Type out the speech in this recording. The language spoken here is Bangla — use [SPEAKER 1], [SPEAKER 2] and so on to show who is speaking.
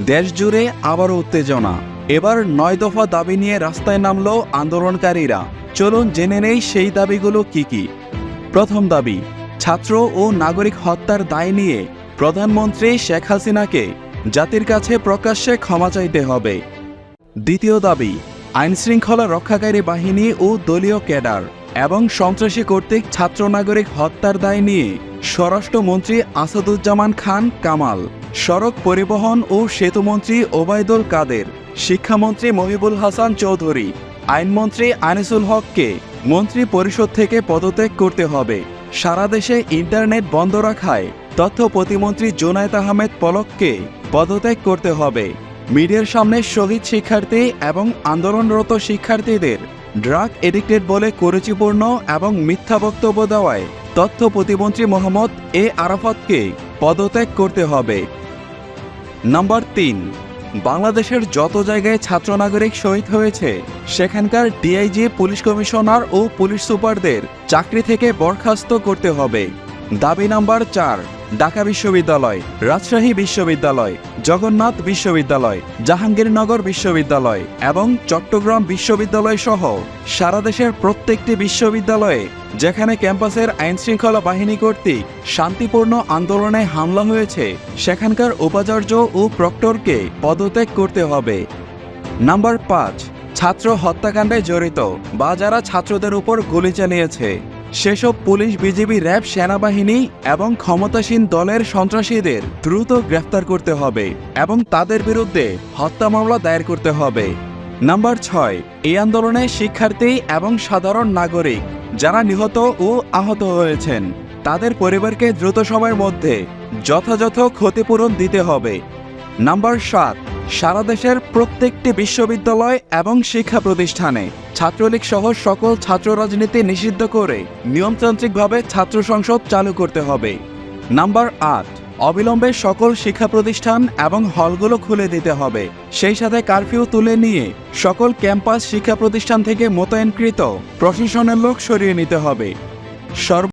[SPEAKER 1] দেশ জুড়ে আবারও উত্তেজনা। এবার নয় দফা দাবি নিয়ে রাস্তায় নামল আন্দোলনকারীরা। চলুন জেনে নেই সেই দাবিগুলো কি কি। প্রথম দাবি, ছাত্র ও নাগরিক হত্যার দায় নিয়ে প্রধানমন্ত্রী শেখ হাসিনাকে জাতির কাছে প্রকাশ্যে ক্ষমা চাইতে হবে। দ্বিতীয় দাবি, আইনশৃঙ্খলা রক্ষাকারী বাহিনী ও দলীয় ক্যাডার এবং সন্ত্রাসী কর্তৃক ছাত্র নাগরিক হত্যার দায় নিয়ে স্বরাষ্ট্রমন্ত্রী আসাদুজ্জামান খান কামাল। সড়ক পরিবহন ও সেতুমন্ত্রী ওবায়দুল কাদের, শিক্ষামন্ত্রী মহিবুল হাসান চৌধুরী, আইনমন্ত্রী আনিসুল হককে মন্ত্রী পরিষদ থেকে পদত্যাগ করতে হবে। সারা দেশে ইন্টারনেট বন্ধ রাখায় তথ্য প্রতিমন্ত্রী জোনায়েত আহমেদ পলককে পদত্যাগ করতে হবে। মিডিয়ার সামনে শহীদ শিক্ষার্থী এবং আন্দোলনরত শিক্ষার্থীদের ড্রাগ এডিক্টেড বলে কুরুচিপূর্ণ এবং মিথ্যা বক্তব্য দেওয়ায় তথ্য প্রতিমন্ত্রী মোহাম্মদ এ আরাফাতকে পদত্যাগ করতে হবে। নাম্বার তিন, বাংলাদেশের যত জায়গায় ছাত্র নাগরিক শহীদ হয়েছে, সেখানকার ডিআইজি পুলিশ কমিশনার ও পুলিশ সুপারদের চাকরি থেকে বরখাস্ত করতে হবে। দাবি নাম্বার চার ঢাকা বিশ্ববিদ্যালয়, রাজশাহী বিশ্ববিদ্যালয়, জগন্নাথ বিশ্ববিদ্যালয়, জাহাঙ্গীরনগর বিশ্ববিদ্যালয় এবং চট্টগ্রাম বিশ্ববিদ্যালয় সহ সারা দেশের প্রত্যেকটি বিশ্ববিদ্যালয়ে, যেখানে ক্যাম্পাসের আইনশৃঙ্খলা বাহিনী কর্তৃক শান্তিপূর্ণ আন্দোলনে হামলা হয়েছে, সেখানকার উপাচার্য ও প্রক্টরকে পদত্যাগ করতে হবে। নাম্বার পাঁচ, ছাত্র হত্যাকাণ্ডে জড়িত বা যারা ছাত্রদের উপর গুলি চালিয়েছে। সেসব পুলিশ, বিজিবি, র্যাব, সেনাবাহিনী এবং ক্ষমতাসীন দলের সন্ত্রাসীদের দ্রুত গ্রেফতার করতে হবে এবং তাদের বিরুদ্ধে হত্যা মামলা দায়ের করতে হবে। নাম্বার ছয় এই আন্দোলনে শিক্ষার্থী এবং সাধারণ নাগরিক যারা নিহত ও আহত হয়েছেন, তাদের পরিবারকে দ্রুত সময়ের মধ্যে যথাযথ ক্ষতিপূরণ দিতে হবে। নাম্বার সাত সারা দেশের প্রত্যেকটি বিশ্ববিদ্যালয় এবং শিক্ষা প্রতিষ্ঠানে ছাত্রলীগ সহ সকল ছাত্র রাজনীতি নিষিদ্ধ করে নিয়মতান্ত্রিকভাবে ছাত্র সংসদ চালু করতে হবে। নাম্বার আট, অবিলম্বে সকল শিক্ষা প্রতিষ্ঠান এবং হলগুলো খুলে দিতে হবে। সেই সাথে কারফিউ তুলে নিয়ে সকল ক্যাম্পাস শিক্ষা প্রতিষ্ঠান থেকে মোতায়েনকৃত প্রশাসনের লোক সরিয়ে নিতে হবে। সর্ব